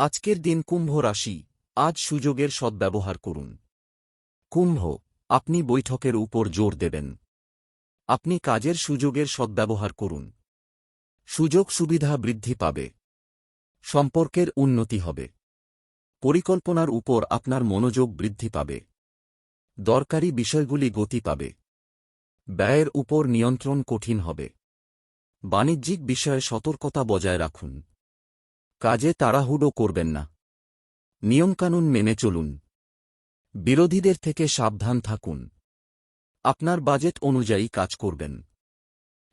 আজকের দিন কুম্ভ রাশি, আজ সুযোগের সদ্ব্যবহার করুন। কুম্ভ, আপনি বৈঠকের উপর জোর দেবেন। আপনি কাজের সুযোগের সদ্ব্যবহার করুন। সুযোগ সুবিধা বৃদ্ধি পাবে। সম্পর্কের উন্নতি হবে। পরিকল্পনার উপর আপনার মনোযোগ বৃদ্ধি পাবে। দরকারি বিষয়গুলি গতি পাবে। ব্যয়ের উপর নিয়ন্ত্রণ কঠিন হবে। বাণিজ্যিক বিষয়ে সতর্কতা বজায় রাখুন। কাজে তাড়াহুড়ো করবেন না। নিয়মকানুন মেনে চলুন। বিরোধীদের থেকে সাবধান থাকুন। আপনার বাজেট অনুযায়ী কাজ করবেন।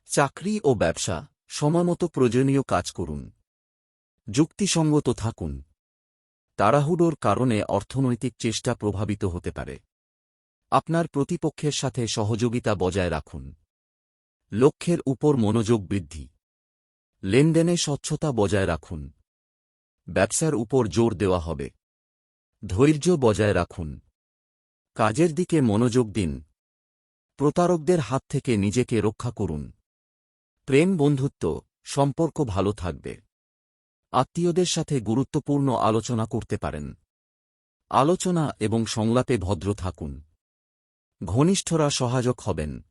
চাকরি ও ব্যবসা সময়মতো প্রয়োজনীয় কাজ করুন। যুক্তিসঙ্গত থাকুন। তাড়াহুড়োর কারণে অর্থনৈতিক চেষ্টা প্রভাবিত হতে পারে। আপনার প্রতিপক্ষের সাথে সহযোগিতা বজায় রাখুন। লক্ষ্যের উপর মনোযোগ বৃদ্ধি। লেনদেনে স্বচ্ছতা বজায় রাখুন। ব্যবসার উপর জোর দেওয়া হবে। ধৈর্য বজায় রাখুন। কাজের দিকে মনোযোগ দিন। প্রতারকদের হাত থেকে নিজেকে রক্ষা করুন। প্রেম বন্ধুত্ব, সম্পর্ক ভালো থাকবে। আত্মীয়দের সাথে গুরুত্বপূর্ণ আলোচনা করতে পারেন। আলোচনা এবং সংলাপে ভদ্র থাকুন। ঘনিষ্ঠরা সহায়ক হবেন।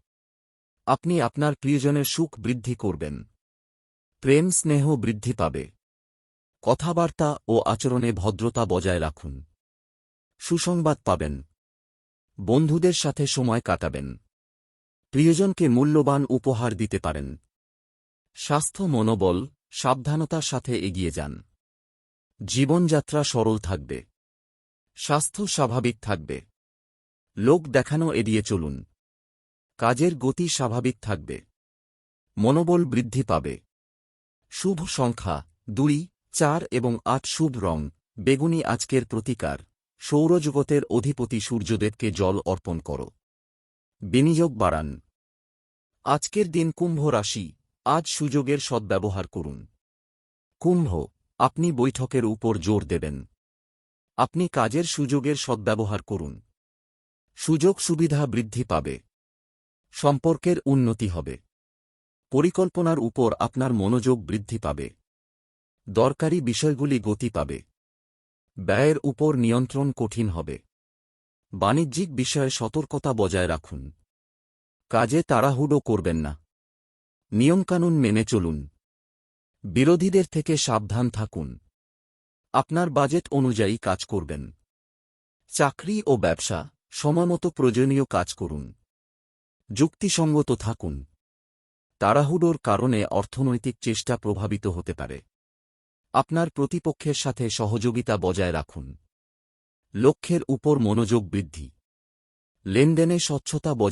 আপনি আপনার প্রিয়জনের সুখ বৃদ্ধি করবেন। প্রেম স্নেহ বৃদ্ধি পাবে। কথাবার্তা ও আচরণে ভদ্রতা বজায় রাখুন। সুসংবাদ পাবেন। বন্ধুদের সাথে সময় কাটাবেন। প্রিয়জনকে মূল্যবান উপহার দিতে পারেন। স্বাস্থ্য মনোবল, সাবধানতার সাথে এগিয়ে যান। জীবনযাত্রা সরল থাকবে। স্বাস্থ্য স্বাভাবিক থাকবে। লোক দেখানো এড়িয়ে চলুন। কাজের গতি স্বাভাবিক থাকবে। মনোবল বৃদ্ধি পাবে। শুভ সংখ্যা দুই। চার এবং আট শুভ রং। বেগুনি আজকের প্রতিকার। সৌরজগতের অধিপতি সূর্যদেবকে জল অর্পণ কর। বিনিয়োগ বাড়ান। আজকের দিন কুম্ভ রাশি। আজ সুযোগের সদ্ব্যবহার করুন। কুম্ভ, আপনি বৈঠকের উপর জোর দেবেন। আপনি কাজের সুযোগের সদ্ব্যবহার করুন। সুযোগ সুবিধা বৃদ্ধি পাবে। সম্পর্কের উন্নতি হবে। পরিকল্পনার উপর আপনার মনোযোগ বৃদ্ধি পাবে। দরকারি বিষয়গুলি গতি পাবে। ব্যয়ের উপর নিয়ন্ত্রণ কঠিন হবে। বাণিজ্যিক বিষয়ে সতর্কতা বজায় রাখুন। কাজে তাড়াহুড়ো করবেন না। নিয়মকানুন মেনে চলুন। বিরোধীদের থেকে সাবধান থাকুন। আপনার বাজেট অনুযায়ী কাজ করবেন। চাকরি ও ব্যবসা সময়মতো প্রয়োজনীয় কাজ করুন। যুক্তিসঙ্গত থাকুন। তাড়াহুড়োর কারণে অর্থনৈতিক চেষ্টা প্রভাবিত হতে পারে। আপনার প্রতিপক্ষের সাথে সহযোগিতা বজায় রাখুন। লক্ষ্যের উপর মনোযোগ বৃদ্ধি। লেনদেনে স্বচ্ছতা